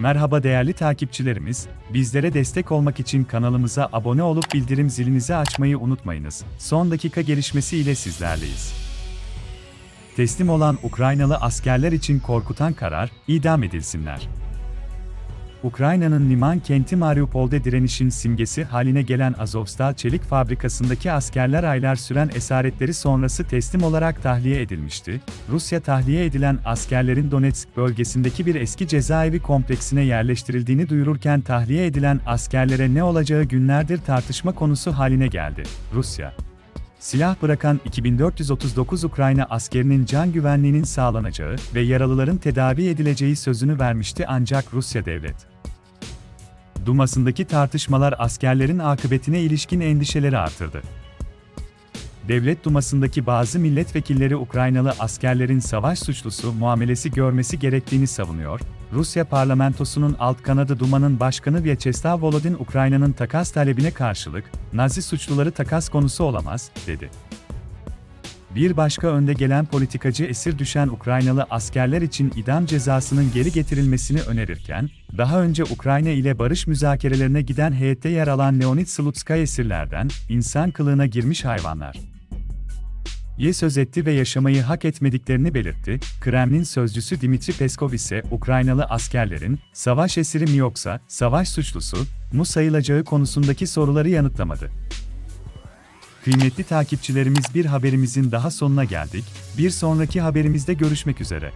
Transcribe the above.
Merhaba değerli takipçilerimiz, bizlere destek olmak için kanalımıza abone olup bildirim zilinizi açmayı unutmayınız. Son dakika gelişmesi ile sizlerleyiz. Teslim olan Ukraynalı askerler için korkutan karar, idam edilsinler. Ukrayna'nın liman kenti Mariupol'de direnişin simgesi haline gelen Azovstal çelik fabrikasındaki askerler aylar süren esaretleri sonrası teslim olarak tahliye edilmişti. Rusya tahliye edilen askerlerin Donetsk bölgesindeki bir eski cezaevi kompleksine yerleştirildiğini duyururken tahliye edilen askerlere ne olacağı günlerdir tartışma konusu haline geldi. Rusya, Silah bırakan 2439 Ukrayna askerinin can güvenliğinin sağlanacağı ve yaralıların tedavi edileceği sözünü vermişti ancak Rusya devlet Dumasındaki tartışmalar askerlerin akıbetine ilişkin endişeleri artırdı. Devlet Dumasındaki bazı milletvekilleri Ukraynalı askerlerin savaş suçlusu muamelesi görmesi gerektiğini savunuyor. Rusya parlamentosunun alt kanadı Duma'nın başkanı Vyacheslav Volodin Ukrayna'nın takas talebine karşılık, Nazi suçluları takas konusu olamaz, dedi. Bir başka önde gelen politikacı esir düşen Ukraynalı askerler için idam cezasının geri getirilmesini önerirken, daha önce Ukrayna ile barış müzakerelerine giden heyette yer alan Leonid Slutskay esirlerden, insan kılığına girmiş hayvanlar. Ye söz etti ve yaşamayı hak etmediklerini belirtti. Kremlin sözcüsü Dimitri Peskov ise Ukraynalı askerlerin savaş esiri mi yoksa savaş suçlusu mu sayılacağı konusundaki soruları yanıtlamadı. Kıymetli takipçilerimiz bir haberimizin daha sonuna geldik. Bir sonraki haberimizde görüşmek üzere.